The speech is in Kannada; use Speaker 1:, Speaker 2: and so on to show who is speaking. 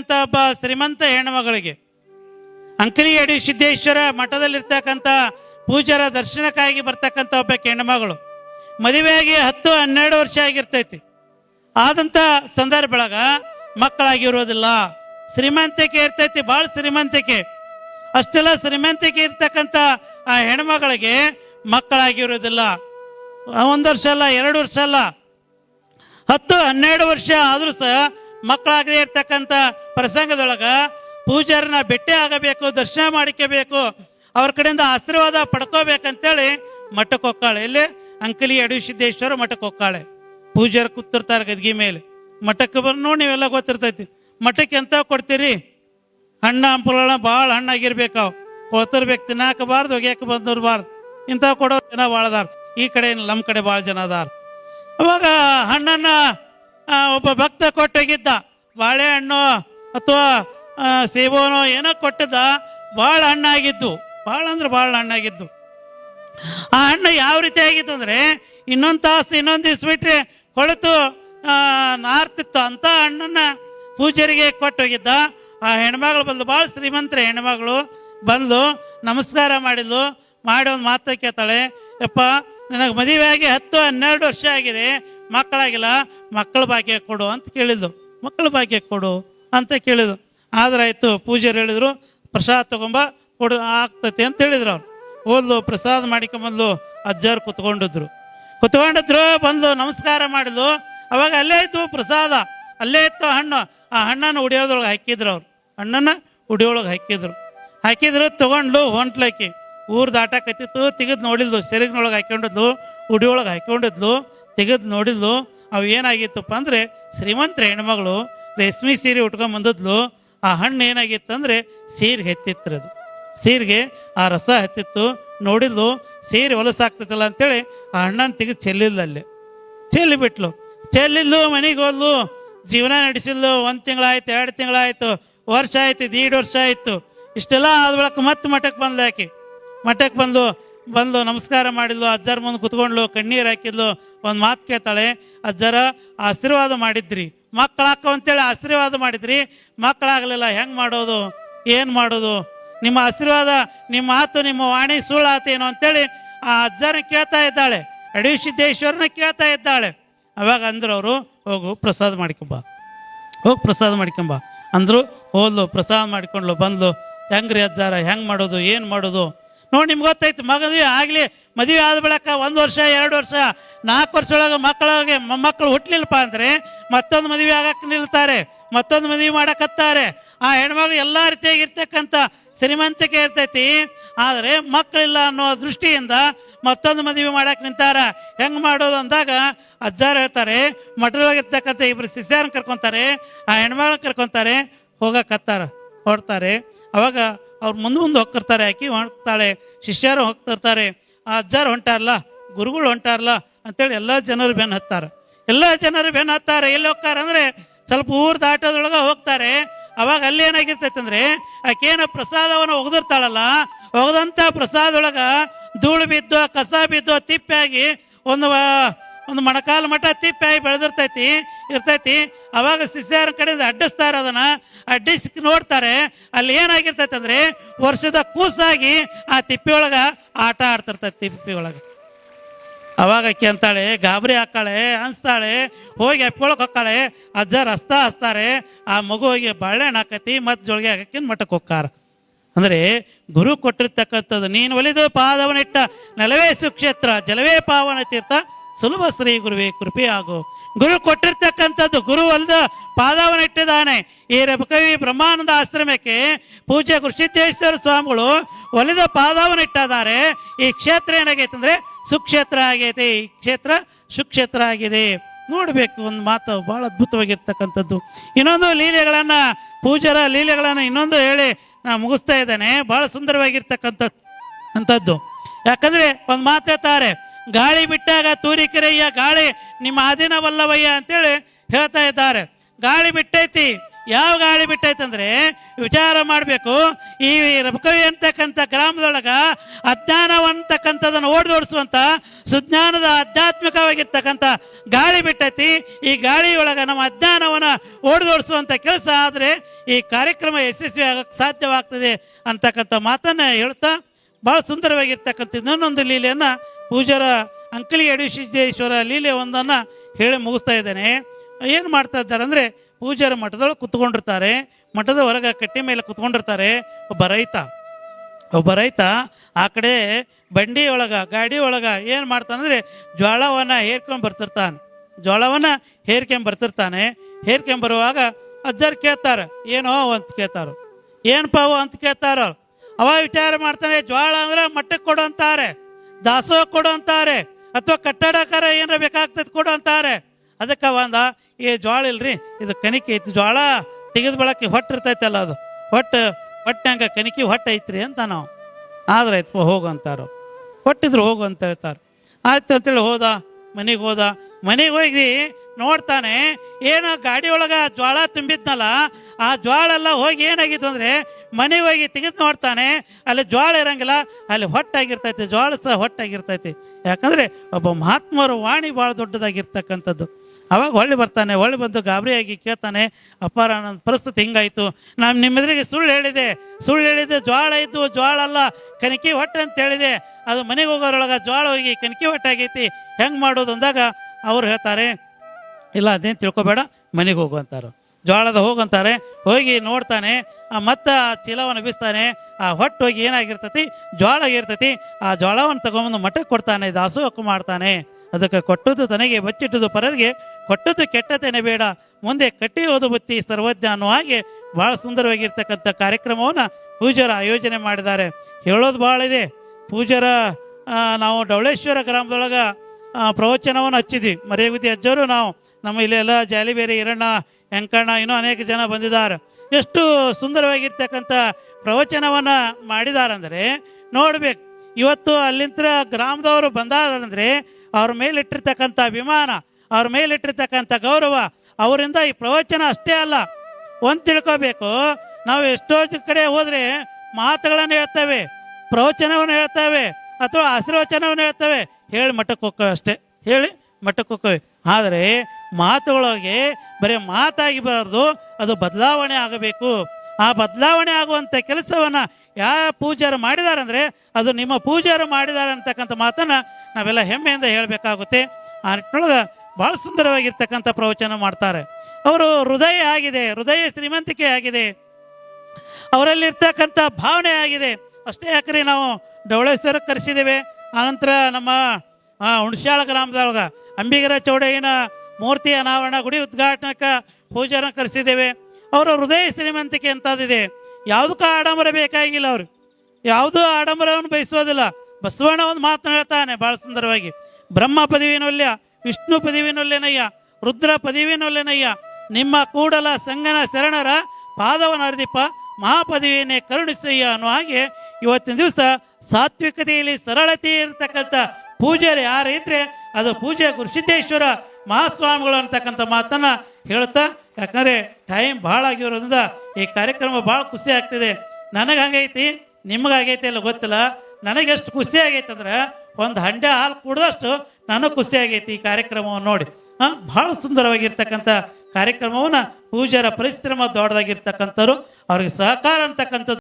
Speaker 1: ಮಠದಲ್ಲಿರ್ತಕ್ಕಂಥ ಒಬ್ಬ ಶ್ರೀಮಂತ ಹೆಣ್ಮಗಳಿಗೆ ಅಂಕಲಿ ಅಡಿ ಸಿದ್ದೇಶ್ವರ ಮಠದಲ್ಲಿರ್ತಕ್ಕಂಥ ಪೂಜಾರ ದರ್ಶನಕ್ಕಾಗಿ ಬರ್ತಕ್ಕಂಥ ಒಬ್ಬ ಹೆಣ್ಮಗಳು ಮದುವೆಯಾಗಿ ಹತ್ತು ಹನ್ನೆರಡು ವರ್ಷ ಆಗಿರ್ತೈತಿ. ಆದಂಥ ಸಂದರ್ಭದೊಳಗ ಮಕ್ಕಳಾಗಿರೋದಿಲ್ಲ ಶ್ರೀಮಂತಿಕೆ ಇರ್ತೈತಿ, ಭಾಳ ಶ್ರೀಮಂತಿಕೆ. ಅಷ್ಟೆಲ್ಲ ಶ್ರೀಮಂತಿಕೆ ಇರ್ತಕ್ಕಂಥ ಆ ಹೆಣ್ಮಗಳಿಗೆ ಮಕ್ಕಳಾಗಿರೋದಿಲ್ಲ ಒಂದು ವರ್ಷ ಅಲ್ಲ, ಎರಡು ವರ್ಷ ಅಲ್ಲ. ಹತ್ತು ಹನ್ನೆರಡು ವರ್ಷ ಆದರೂ ಸಹ ಮಕ್ಕಳಾಗದೇ ಇರ್ತಕ್ಕಂಥ ಪ್ರಸಂಗದೊಳಗ ಪೂಜಾರನ ಭೇಟಿ ಆಗಬೇಕು, ದರ್ಶನ ಮಾಡಿಕೋಬೇಕು, ಅವ್ರ ಕಡೆಯಿಂದ ಆಶೀರ್ವಾದ ಪಡ್ಕೋಬೇಕಂತೇಳಿ ಮಠಕ್ಕೆ ಹೋಗ್ತಾಳೆ. ಇಲ್ಲಿ ಅಂಕಲಿ ಅಡುಸಿದ್ದೇಶ್ವರ ಮಠಕ್ಕೆ ಹೋಗ್ತಾಳೆ. ಪೂಜಾರ ಕೂತಿರ್ತಾರೆ ಗದ್ಗಿ ಮೇಲೆ. ಮಠಕ್ಕೆ ಬಂದು ನೀವೆಲ್ಲ ಗೊತ್ತಿರ್ತೈತಿ. ಮಠಕ್ಕೆ ಎಂತ ಕೊಡ್ತೀರಿ? ಹಣ್ಣು ಹಂಪಲುಗಳನ್ನ ಭಾಳ ಹಣ್ಣಾಗಿರ್ಬೇಕು ಅವು. ಕೊಳ್ತಿರ್ಬೇಕು ತಿನ್ನಾಕಬಾರ್ದು ಒಗ್ಯಾಕ ಬಂದಿರಬಾರ್ದು ಇಂಥವು ಕೊಡೋ ಜನ ಭಾಳ ಈ ಕಡೆ ನಮ್ಮ ಕಡೆ ಭಾಳ ಜನ ಅದಾರ. ಅವಾಗ ಹಣ್ಣನ್ನು ಒಬ್ಬ ಭಕ್ತ ಕೊಟ್ಟೋಗಿದ್ದ. ಬಾಳೆಹಣ್ಣು ಅಥವಾ ಸೇಬೋನೋ ಏನೋ ಕೊಟ್ಟಿದ್ದ ಭಾಳ ಹಣ್ಣಾಗಿದ್ದು. ಭಾಳ ಅಂದ್ರೆ ಭಾಳ ಹಣ್ಣಾಗಿದ್ದು. ಆ ಹಣ್ಣು ಯಾವ ರೀತಿ ಆಗಿತ್ತು ಅಂದರೆ, ಇನ್ನೊಂದು ತಾಸು ಇನ್ನೊಂದು ದಿವಸ ಬಿಟ್ಟರೆ ಕೊಳೆತು ನಾರ್ತಿತ್ತು. ಅಂಥ ಹಣ್ಣನ್ನು ಪೂಜಾರಿಗೆ ಕೊಟ್ಟೋಗಿದ್ದ. ಆ ಹೆಣ್ಮಗಳು ಬಂದು ಭಾಳ ಶ್ರೀಮಂತರ ಹೆಣ್ಮಗಳು ಬಂದು ನಮಸ್ಕಾರ ಮಾಡಿದ್ಲು. ಮಾಡಿ ಒಂದು ಮಾತು ಕೇಳ್ತಾಳೆ, ಯಪ್ಪ, ನನಗೆ ಮದುವೆಯಾಗಿ ಹತ್ತು, ಹನ್ನೆರಡು ವರ್ಷ ಆಗಿದೆ. ಮಕ್ಕಳಾಗಿಲ್ಲ. ಮಕ್ಕಳ ಭಾಗ್ಯ ಕೊಡು ಅಂತ ಕೇಳಿದ್ಲು. ಮಕ್ಕಳ ಭಾಗ್ಯ ಕೊಡು. ಅಂತ ಕೇಳಿದ್ರು. ಆದ್ರಾಯ್ತು ಪೂಜಾರಿ ಹೇಳಿದ್ರು, ಪ್ರಸಾದ ತಗೊಂಬ, ಕೊಡು, ಆಗ್ತೈತಿ ಅಂತ ಹೇಳಿದ್ರು ಅವ್ರು. ಓದ್ಲು ಪ್ರಸಾದ ಮಾಡಿಕೊಂಬಂದ್ಲು ಅಜ್ಜಾರು ಕುತ್ಕೊಂಡಿದ್ರು. ಕುತ್ಕೊಂಡಿದ್ರು ಬಂದು ನಮಸ್ಕಾರ ಮಾಡಿದ್ಲು. ಅವಾಗ ಅಲ್ಲೇ ಇತ್ತು ಪ್ರಸಾದ. ಅಲ್ಲೇ ಇತ್ತು ಹಣ್ಣು. ಆ ಹಣ್ಣನ್ನು ಉಡಿಯೋದ್ರೊಳಗೆ ಹಾಕಿದ್ರು ಅವ್ರು. ಹಣ್ಣನ್ನು ಉಡಿಯೊಳಗೆ ಹಾಕಿದ್ರು. ಹಾಕಿದ್ರು, ತಗೊಂಡ್ಲು ಹೊಂಟ್ಲಕ್ಕಿ. ಊರು ದಾಟಕತ್ತಿತ್ತು, ತೆಗೆದು ನೋಡಿದ್ಲು. ಸೆರಗಿನೊಳಗೆ ಹಾಕೊಂಡಿದ್ಲು ಉಡಿಯೊಳಗೆ ಹಾಕೊಂಡಿದ್ಲು ತೆಗೆದು ನೋಡಿದ್ಲು. ಅವು ಏನಾಗಿತ್ತಪ್ಪ ಅಂದರೆ, ಶ್ರೀಮಂತರ ಹೆಣ್ಮಗಳು ರೇಷ್ಮೆ ಸೀರೆ ಉಟ್ಕೊಂಡ್ ಬಂದದ್ಲು, ಆ ಹಣ್ಣು ಏನಾಗಿತ್ತಂದ್ರೆ ಸೀರೆ ಅದು ಸೀರೆಗೆ ಆ ರಸ ಹತ್ತಿತ್ತು. ನೋಡಿದ್ಲು ಸೀರೆ ಹೊಲಸಾಗ್ತೈತಲ್ಲ ಅಂತೇಳಿ ಆ ಹಣ್ಣನ್ನು ತೆಗೆದು ಚೆಲ್ಲಿಲ್ಲ ಅಲ್ಲಿ. ಚೆಲ್ಲಿ ಬಿಟ್ಲು ಚೆಲ್ಲಿದ್ಲು, ಮನೆಗೆ ಹೋದ್ಲು. ಜೀವನ ನಡೆಸಿದ್ಲು. ಒಂದು ತಿಂಗಳಾಯ್ತು, ಎರಡು ತಿಂಗಳಾಯ್ತು. ವರ್ಷ ಆಯ್ತು ದೀಡ್ ವರ್ಷ ಆಯ್ತು. ಇಷ್ಟೆಲ್ಲ ಆದ ಬಳಕ ಮತ್ತೆ ಮಠಕ್ಕೆ ಬಂದ್ಲು ಆಕೆ. ಮಠಕ್ಕೆ ಬಂದು ಬಂದು ನಮಸ್ಕಾರ ಮಾಡಿದ್ಲು. ಅಜ್ಜರ ಮುಂದೆ ಕುತ್ಕೊಂಡ್ಲು, ಕಣ್ಣೀರು ಹಾಕಿದ್ಲು. ಒಂದು ಮಾತು ಕೇಳ್ತಾಳೆ, ಅಜ್ಜರ, ಆಶೀರ್ವಾದ ಮಾಡಿದ್ರಿ. ಮಕ್ಕಳಾಕ ಅಂತೇಳಿ ಆಶೀರ್ವಾದ ಮಾಡಿದ್ರಿ. ಮಕ್ಕಳಾಗಲಿಲ್ಲ, ಹೆಂಗೆ ಮಾಡೋದು? ಏನು ಮಾಡೋದು? ನಿಮ್ಮ ಆಶೀರ್ವಾದ, ನಿಮ್ಮ ಮಾತು, ನಿಮ್ಮ ವಾಣಿ ಸುಳ್ಳಾತೇನೋ ಅಂತೇಳಿ ಆ ಅಜ್ಜನ ಕೇಳ್ತಾ ಇದ್ದಾಳೆ. ಅಡಿ ಸಿದ್ದೇಶ್ವರನ ಕೇಳ್ತಾ ಇದ್ದಾಳೆ. ಅವಾಗ ಅಂದ್ರು ಅವರು, ಹೋಗು, ಪ್ರಸಾದ ಮಾಡ್ಕೊಂಬ. ಹೋಗಿ, ಪ್ರಸಾದ ಮಾಡ್ಕೊಂಬ. ಅಂದರು, ಹೋದ್ಲು, ಪ್ರಸಾದ ಮಾಡ್ಕೊಂಡ್ಲು, ಬಂದ್ಲು. ಹೆಂಗ್ರಿ ಅಜ್ಜಾರ, ಹೆಂಗೆ ಮಾಡೋದು, ಏನು ಮಾಡೋದು? ನೋಡಿ, ನಿಮ್ಗೆ ಗೊತ್ತೈತೆ ಮಗದಿ ಆಗಲಿ, ಮದುವೆ ಆದ ಬಳಿಕ ಒಂದು ವರ್ಷ, ಎರಡು ವರ್ಷ ನಾಲ್ಕು ವರ್ಷ ಒಳಗೆ ಮಕ್ಕಳಿಗೆ ಮಕ್ಕಳು ಹುಟ್ಟಲಿಲ್ಲಪ್ಪ ಅಂದರೆ ಮತ್ತೊಂದು ಮದುವೆ ಆಗಕ್ಕೆ ನಿಲ್ತಾರೆ, ಮತ್ತೊಂದು ಮದುವೆ ಮಾಡಕತ್ತಾರೆ. ಆ ಹೆಣ್ಮಗಳು ಎಲ್ಲ ರೀತಿಯಾಗಿ ಇರ್ತಕ್ಕಂಥ ಶ್ರೀಮಂತಿಕೆ ಇರ್ತೈತಿ. ಆದರೆ ಮಕ್ಕಳಿಲ್ಲ ಅನ್ನೋ ದೃಷ್ಟಿಯಿಂದ ಮತ್ತೊಂದು ಮದುವೆ ಮಾಡಕ್ಕೆ ನಿಂತಾರ. ಹೆಂಗೆ ಮಾಡೋದು ಅಂದಾಗ ಅಜ್ಜಾರು ಹೇಳ್ತಾರೆ, ಮಠದೊಳಗಿರ್ತಕ್ಕಂಥ ಇಬ್ಬರು ಶಿಷ್ಯರನ್ನ ಕರ್ಕೊತಾರೆ, ಆ ಹೆಣ್ಮಗಳನ್ನ ಕರ್ಕೊತಾರೆ ಹೋಗಕ್ಕತ್ತಾರ ಹೊಡ್ತಾರೆ ಅವಾಗ ಅವ್ರು ಮುಂದೆ ಮುಂದೆ ಹೋಗ್ತಿರ್ತಾರೆ ಆಕಿ ಹೊಂಟ್ತಾಳೆ, ಶಿಷ್ಯರು ಹೋಗ್ತಿರ್ತಾರೆ ಆ ಅಜ್ಜಾರು ಹೊಂಟಾರಲ್ಲ, ಗುರುಗಳು ಹೊಂಟಾರಲ್ಲ ಅಂತೇಳಿ ಎಲ್ಲ ಜನರು ಬೆನ್ನು ಹತ್ತಾರೆ. ಎಲ್ಲ ಜನರು ಬೆನ್ನು ಹತ್ತಾರೆ. ಎಲ್ಲಿ ಹೋಗ್ತಾರೆ ಅಂದರೆ ಸ್ವಲ್ಪ ಊರ್ ದಾಟೋದ್ರೊಳಗೆ ಹೋಗ್ತಾರೆ. ಅವಾಗ ಅಲ್ಲಿ ಏನಾಗಿರ್ತೈತೆ ಅಂದ್ರೆ ಆಕೇನ ಪ್ರಸಾದವನ್ನು ಒಗೆದಿರ್ತಾಳಲ್ಲ ಒಗೆದಂಥ ಪ್ರಸಾದೊಳಗೆ ಧೂಳು ಬಿದ್ದು, ಕಸ ಬಿದ್ದು ತಿಪ್ಪಾಗಿ ಒಂದು ಒಂದು ಮೊಣಕಾಲು ಮಠ ತಿಪ್ಪಾಗಿ ಬೆಳೆದಿರ್ತೈತಿ, ಇರ್ತೈತಿ. ಅವಾಗ ಶಿಷ್ಯರ ಕಡೆಯಿಂದ ಅಡ್ಡಿಸ್ತಾರೆ ಅದನ್ನು. ಅಡ್ಡಿಸಿ ನೋಡ್ತಾರೆ. ಅಲ್ಲಿ ಏನಾಗಿರ್ತೈತೆ ಅಂದ್ರೆ ವರ್ಷದ ಕೂಸಾಗಿ ಆ ತಿಪ್ಪಿ ಒಳಗೆ ಆಟ ಆಡ್ತಿರ್ತೈತಿ ತಿಪ್ಪಿ ಒಳಗೆ ಅವಾಗ ಆಕೆ ಅಂತಾಳೆ, ಗಾಬರಿ ಹಾಕಾಳೆ ಅನ್ಸ್ತಾಳೆ, ಹೋಗಿ ಅಪ್ಪಿಯೊಳಗೆ ಹೊಕ್ಕಾಳೆ ಅಜ್ಜ ರಸ್ತ ಹಚ್ತಾರೆ ಆ ಮಗು ಹೋಗಿ ಬಾಳೆಹಣ್ಣು ಹಾಕತಿ, ಮತ್ತು ಜೋಳಿಗೆ ಹಾಕಿ ಮಠಕ್ಕೆ ಹೋಗ್ಕಾರ. ಅಂದರೆ ಗುರು ಕೊಟ್ಟಿರ್ತಕ್ಕಂಥದ್ದು, ನೀನು ಒಲಿದು ಪಾದವನಿಟ್ಟ ನೆಲವೇ ಸುಕ್ಷೇತ್ರ, ಜಲವೇ ಪಾವನ ತೀರ್ಥ, ಸುಲಭ ಶ್ರೀ ಗುರುವೇ, ಕೃಪೆ ಆಗು. ಗುರು ಕೊಟ್ಟಿರ್ತಕ್ಕಂಥದ್ದು, ಗುರು ಒಲಿದ ಪಾದವನಿಟ್ಟಿದ್ದಾನೆ ಈ ರಬಕವಿ ಬ್ರಹ್ಮಾನಂದ ಆಶ್ರಮಕ್ಕೆ ಪೂಜೆ ಕೃಷಿದ್ದೇಶ್ವರ ಸ್ವಾಮಿಗಳು ಒಲಿದ ಪಾದವನ್ನು ಇಟ್ಟಿದ್ದಾರೆ ಈ ಕ್ಷೇತ್ರ ಏನಾಗೈತೆ ಅಂದರೆ ಸುಕ್ಷೇತ್ರ ಆಗೈತೆ, ಈ ಕ್ಷೇತ್ರ ಸುಕ್ಷೇತ್ರ ಆಗಿದೆ. ನೋಡಬೇಕು, ಒಂದು ಮಾತು ಭಾಳ ಅದ್ಭುತವಾಗಿರ್ತಕ್ಕಂಥದ್ದು. ಇನ್ನೊಂದು ಲೀಲೆಗಳನ್ನು, ಪೂಜರ ಲೀಲೆಗಳನ್ನು ಇನ್ನೊಂದು ಹೇಳಿ ನಾನು ಮುಗಿಸ್ತಾ ಇದ್ದೇನೆ. ಭಾಳ ಸುಂದರವಾಗಿರ್ತಕ್ಕಂಥ ಅಂಥದ್ದು. ಯಾಕಂದರೆ ಒಂದು ಮಾತು ಹೇಳ್ತಾರೆ, ಗಾಳಿ ಬಿಟ್ಟಾಗ ತೂರಿಕೆರೆಯ್ಯ ಗಾಳಿ ನಿಮ್ಮ ಅಧೀನವಲ್ಲವಯ್ಯ ಅಂತೇಳಿ ಹೇಳ್ತಾ ಇದ್ದಾರೆ. ಗಾಳಿ ಬಿಟ್ಟೈತಿ ಯಾವ ಗಾಳಿ ಬಿಟ್ಟೈತಂದ್ರೆ ವಿಚಾರ ಮಾಡಬೇಕು. ಈ ರಬಕವಿ ಅಂತಕ್ಕಂಥ ಗ್ರಾಮದೊಳಗ ಅಜ್ಞಾನವಂತಕ್ಕಂಥದನ್ನು ಓಡಿದೋಡಿಸುವಂತ ಸುಜ್ಞಾನದ ಆಧ್ಯಾತ್ಮಿಕವಾಗಿರ್ತಕ್ಕಂಥ ಗಾಳಿ ಬಿಟ್ಟೈತಿ. ಈ ಗಾಳಿಯೊಳಗ ನಮ್ಮ ಅಜ್ಞಾನವನ್ನು ಓಡಿದೋಡಿಸುವಂತ ಕೆಲಸ ಆದರೆ ಈ ಕಾರ್ಯಕ್ರಮ ಯಶಸ್ವಿ ಆಗಕ್ಕೆ ಸಾಧ್ಯವಾಗ್ತದೆ ಅಂತಕ್ಕಂಥ ಮಾತನ್ನ ಹೇಳ್ತಾ ಬಹಳ ಸುಂದರವಾಗಿರ್ತಕ್ಕಂಥ ಇನ್ನೊಂದು ಲೀಲೆಯನ್ನ ಪೂಜಾರ ಅಂಕಲಿ ಯಡಿಸಿದ್ದೇಶ್ವರ ಲೀಲೆ ಒಂದನ್ನು ಹೇಳಿ ಮುಗಿಸ್ತಾ ಇದ್ದೇನೆ. ಏನು ಮಾಡ್ತಾ ಇದ್ದಾರೆ ಅಂದರೆ ಪೂಜಾರ ಮಠದೊಳಗೆ ಕುತ್ಕೊಂಡಿರ್ತಾರೆ, ಮಠದ ಹೊರಗೆ ಕಟ್ಟೆ ಮೇಲೆ ಕುತ್ಕೊಂಡಿರ್ತಾರೆ ಒಬ್ಬ ರೈತ. ಒಬ್ಬ ರೈತ ಆ ಕಡೆ ಬಂಡಿ ಒಳಗ, ಗಾಡಿ ಒಳಗ ಏನು ಮಾಡ್ತಾನಂದ್ರೆ ಜ್ವಾಳವನ್ನ ಹೇರ್ಕೊಂಡು ಬರ್ತಿರ್ತಾನೆ. ಜ್ವಾಳವನ್ನ ಹೇರ್ಕೊಂಡು ಬರ್ತಿರ್ತಾನೆ. ಹೇರ್ಕೊಂಡು ಬರುವಾಗ ಅಜ್ಜರು ಕೇಳ್ತಾರೆ, ಏನೋ ಅಂತ ಕೇಳ್ತಾರೆ. ಏನಪ್ಪ ಅವು? ಅಂತ ಕೇಳ್ತಾರೋ. ಅವ ವಿಚಾರ ಮಾಡ್ತಾನೆ, ಜ್ವಾಳ ಅಂದ್ರೆ ಮಟ್ಟಕ್ಕೆ ಕೊಡು ಅಂತಾರೆ, ದಾಸೋಹ ಕೊಡು ಅಂತಾರೆ, ಅಥವಾ ಕಟ್ಟಡಕಾರ ಏನಾರ ಬೇಕಾಗ್ತದೆ ಕೊಡು ಅಂತಾರೆ. ಅದಕ್ಕೆ ಒಂದ ಈ ಜ್ವಾಳ ಇಲ್ರಿ, ಇದು ಕನಿಕೆ ಐತಿ ಜ್ವಾಳ, ತೆಗೆದು ಬಳಕೆ ಹೊಟ್ಟು ಇರ್ತೈತಲ್ಲ ಅದು, ಹೊಟ್ಟು ಹೊಟ್ಟಂಗ ಕನಿಕೆ ಹೊಟ್ಟೆ ಐತ್ರಿ ಅಂತ ನಾವು. ಆದ್ರೆ ಆಯ್ತು ಹೋಗು ಅಂತಾರು. ಹೊಟ್ಟಿದ್ರು ಹೋಗು ಅಂತ ಹೇಳ್ತಾರೆ. ಆಯ್ತು ಅಂತೇಳಿ ಹೋದ, ಮನೆಗೆ ಹೋದ. ಮನೆಗೆ ಹೋಗಿ ನೋಡ್ತಾನೆ, ಏನೋ ಗಾಡಿ ಒಳಗ ಜ್ವಾಳ ತುಂಬಿದ್ನಲ್ಲ, ಆ ಜ್ವಾಳ ಎಲ್ಲ ಹೋಗಿ ಏನಾಗಿತ್ತು ಅಂದ್ರೆ, ಮನೆಗೆ ಹೋಗಿ ತೆಗೆದು ನೋಡ್ತಾನೆ, ಅಲ್ಲಿ ಜ್ವಾಳ ಇರಂಗಿಲ್ಲ, ಅಲ್ಲಿ ಹೊಟ್ಟಾಗಿರ್ತೈತಿ, ಜ್ವಾಳ ಸಹ ಹೊಟ್ಟಾಗಿರ್ತೈತಿ. ಯಾಕಂದ್ರೆ, ಒಬ್ಬ ಮಹಾತ್ಮರ ವಾಣಿ ಭಾಳ ದೊಡ್ಡದಾಗಿರ್ತಕ್ಕಂಥದ್ದು. ಅವಾಗ ಹೊಳ್ಳಿ ಬರ್ತಾನೆ, ಹೊಳ್ಳಿ ಬಂದು ಗಾಬರಿಯಾಗಿ ಕೇಳ್ತಾನೆ ಅಪ್ಪಾರ ನನ್ನ ಪರಿಸ್ಥಿತಿ ಹಿಂಗಾಯ್ತು. ನಾನು ನಿಮ್ಮೆದುರಿಗೆ ಸುಳ್ಳು ಹೇಳಿದೆ ಸುಳ್ಳು ಹೇಳಿದೆ, ಜ್ವಾಳ ಇದ್ದು ಜ್ವಾಳ ಅಲ್ಲ, ಕನಕಿ ಹೊಟ್ಟೆ ಅಂತ ಹೇಳಿದೆ. ಅದು ಮನೆಗೆ ಹೋಗೋರೊಳಗೆ ಜ್ವಾಳ ಹೋಗಿ ಕನಕಿ ಹೊಟ್ಟೆ ಆಗೈತಿ, ಹೆಂಗೆ ಮಾಡೋದು ಅಂದಾಗ ಅವ್ರು ಹೇಳ್ತಾರೆ, ಇಲ್ಲ ಅದೇನು ತಿಳ್ಕೊಬೇಡ, ಮನೆಗೆ ಹೋಗು ಅಂತಾರೆ. ಜ್ವಾಳದ ಹೋಗಂತಾರೆ ಹೋಗಿ ನೋಡ್ತಾನೆ ಮತ್ತೆ ಆ ಚೀಲವನ್ನು ಬೀಸ್ತಾನೆ, ಆ ಹೊಟ್ಟು ಹೋಗಿ ಏನಾಗಿರ್ತೈತಿ, ಜ್ವಾಳ ಇರ್ತೈತಿ ಆ ಜ್ವಾಳವನ್ನು ತಗೊಂಬಂದು ಮಠಕ್ಕೆ ಕೊಡ್ತಾನೆ ದಾಸೋಹಕ್ಕೂ ಮಾಡ್ತಾನೆ. ಅದಕ್ಕೆ ಕೊಟ್ಟದ್ದು ತನಗೆ ಬಚ್ಚಿಟ್ಟದು ಪರರಿಗೆ ಕೊಟ್ಟದ್ದು ಕೆಟ್ಟದೇನೆ ಬೇಡ. ಮುಂದೆ ಕಟ್ಟಿ ಓದು ಬತ್ತಿ ಸರ್ವಜ್ಞ ಅನ್ನೋ ಹಾಗೆ ಭಾಳ ಸುಂದರವಾಗಿರ್ತಕ್ಕಂಥ ಕಾರ್ಯಕ್ರಮವನ್ನು ಪೂಜಾರ ಆಯೋಜನೆ ಮಾಡಿದ್ದಾರೆ. ಹೇಳೋದು ಭಾಳ ಇದೆ. ಪೂಜಾರ ನಾವು ಡೌಳೇಶ್ವರ ಗ್ರಾಮದೊಳಗೆ ಪ್ರವಚನವನ್ನು ಹಚ್ಚಿದ್ವಿ. ಮರೇಗುದಿ ಅಜ್ಜರು, ನಾವು ನಮ್ಮ ಇಲ್ಲೆಲ್ಲ ಜಾಲಿಬೇರಿ ಇರಣ್ಣ ಹೆಂಕಣ್ಣ ಇನ್ನೂ ಅನೇಕ ಜನ ಬಂದಿದ್ದಾರೆ. ಎಷ್ಟು ಸುಂದರವಾಗಿರ್ತಕ್ಕಂಥ ಪ್ರವಚನವನ್ನು ಮಾಡಿದಾರಂದರೆ, ನೋಡ್ಬೇಕು. ಇವತ್ತು ಅಲ್ಲಿಂತ ಗ್ರಾಮದವರು ಬಂದಾರಂದರೆ, ಅವ್ರ ಮೇಲಿಟ್ಟಿರ್ತಕ್ಕಂಥ ಅಭಿಮಾನ ಅವ್ರ ಮೇಲಿಟ್ಟಿರ್ತಕ್ಕಂಥ ಗೌರವ ಅವರಿಂದ ಈ ಪ್ರವಚನ ಅಷ್ಟೇ ಅಲ್ಲ. ಒಂದು ತಿಳ್ಕೋಬೇಕು, ನಾವು ಎಷ್ಟೋ ಕಡೆ ಹೋದರೆ ಮಾತುಗಳನ್ನು ಹೇಳ್ತೇವೆ, ಪ್ರವಚನವನ್ನು ಹೇಳ್ತೇವೆ, ಅಥವಾ ಆಶೀರ್ವಚನವನ್ನು ಹೇಳ್ತೇವೆ. ಹೇಳಿ ಮಠಕ್ಕೆ ಹೋಗ್ತೇವೆ ಅಷ್ಟೇ. ಹೇಳಿ ಮಠಕ್ಕೆ ಹೋಗ್ತೇವೆ ಆದರೆ ಮಾತುಗಳಿಗೆ ಬರೀ ಮಾತಾಗಿ ಬರೋದು ಅದು ಬದಲಾವಣೆ ಆಗಬೇಕು. ಆ ಬದಲಾವಣೆ ಆಗುವಂಥ ಕೆಲಸವನ್ನು ಯಾವ ಪೂಜಾರು ಮಾಡಿದಾರಂದರೆ ಅದು ನಿಮ್ಮ ಪೂಜಾರು ಮಾಡಿದ್ದಾರೆ ಅಂತಕ್ಕಂಥ ಮಾತನ್ನು ನಾವೆಲ್ಲ ಹೆಮ್ಮೆಯಿಂದ ಹೇಳಬೇಕಾಗುತ್ತೆ. ಆ ನಿಟ್ಟಿನೊಳಗೆ ಭಾಳ ಸುಂದರವಾಗಿರ್ತಕ್ಕಂಥ ಪ್ರವಚನ ಮಾಡ್ತಾರೆ. ಅವರು ಹೃದಯ ಆಗಿದೆ, ಹೃದಯ ಶ್ರೀಮಂತಿಕೆ ಆಗಿದೆ. ಅವರಲ್ಲಿರ್ತಕ್ಕಂಥ ಭಾವನೆ ಆಗಿದೆ. ಅಷ್ಟೇ ಯಾಕ್ರಿ ನಾವು ಡವಳೇಶ್ವರ ಕರೆಸಿದ್ದೇವೆ. ಆನಂತರ ನಮ್ಮ ಹುಣಶಾಳ ಗ್ರಾಮದೊಳಗೆ ಅಂಬಿಗರ ಚೌಡಯ್ಯನ ಮೂರ್ತಿ ಅನಾವರಣ ಗುಡಿ ಉದ್ಘಾಟನಕ್ಕೆ ಪೂಜಾರ ಕರೆಸಿದ್ದೇವೆ. ಅವರ ಹೃದಯ ಶ್ರೀಮಂತಿಕೆ ಅಂತದಿದೆ ಯಾವುದಕ್ಕೂ ಆಡಂಬರ ಬೇಕಾಗಿಲ್ಲ ಅವರು. ಯಾವುದೂ ಆಡಂಬರವನ್ನು ಬಯಸೋದಿಲ್ಲ ಬಸವಣ್ಣ ಒಂದು ಮಾತನ್ನು ಹೇಳ್ತಾನೆ ಭಾಳ ಸುಂದರವಾಗಿ. ಬ್ರಹ್ಮ ಪದವಿನೊಲ್ಯ ವಿಷ್ಣು ಪದವಿನಲ್ಲೇನಯ್ಯ? ರುದ್ರ ಪದವಿನಲ್ಲೇನಯ್ಯ? ನಿಮ್ಮ ಕೂಡಲ ಸಂಗನ ಶರಣರ ಪಾದವನ ಅರ್ದಿಪ ಮಹಾಪದವಿಯನ್ನೇ ಕರುಣಿಸಯ್ಯ ಅನ್ನೋ ಹಾಗೆ ಇವತ್ತಿನ ದಿವಸ ಸಾತ್ವಿಕತೆಯಲ್ಲಿ ಸರಳತೆ ಇರತಕ್ಕಂಥ ಪೂಜಾರಿ ಯಾರು ಇದ್ರೆ ಅದು ಪೂಜೆ ಗುರುಸಿದ್ದೇಶ್ವರ ಮಹಾಸ್ವಾಮಿಗಳು ಅಂತಕ್ಕಂಥ ಮಾತನ್ನ ಹೇಳ್ತಾ, ಯಾಕಂದ್ರೆ ಟೈಮ್ ಭಾಳ ಆಗಿರೋದ್ರಿಂದ ಈ ಕಾರ್ಯಕ್ರಮ ಭಾಳ ಖುಷಿ ಆಗ್ತಿದೆ. ನನಗೆ ಹಂಗೈತಿ, ನಿಮ್ಗೆ ಅಲ್ಲ ಗೊತ್ತಿಲ್ಲ. ನನಗೆಷ್ಟು ಖುಷಿ ಆಗೈತೆ ಅಂದ್ರೆ ಒಂದು ಹಂಡೆ ಹಾಲು ಕುಡ್ದಷ್ಟು ನನಗೆ ಖುಷಿ ಆಗೈತಿ ಈ ಕಾರ್ಯಕ್ರಮವನ್ನು ನೋಡಿ. ಹಾಂ? ಭಾಳ ಸುಂದರವಾಗಿರ್ತಕ್ಕಂಥ ಕಾರ್ಯಕ್ರಮವನ್ನು ಪೂಜಾರ ಪರಿಶ್ರಮ ದೊಡ್ಡದಾಗಿರ್ತಕ್ಕಂಥವ್ರು. ಅವ್ರಿಗೆ ಸಹಕಾರ ಅಂತಕ್ಕಂಥದ್ದು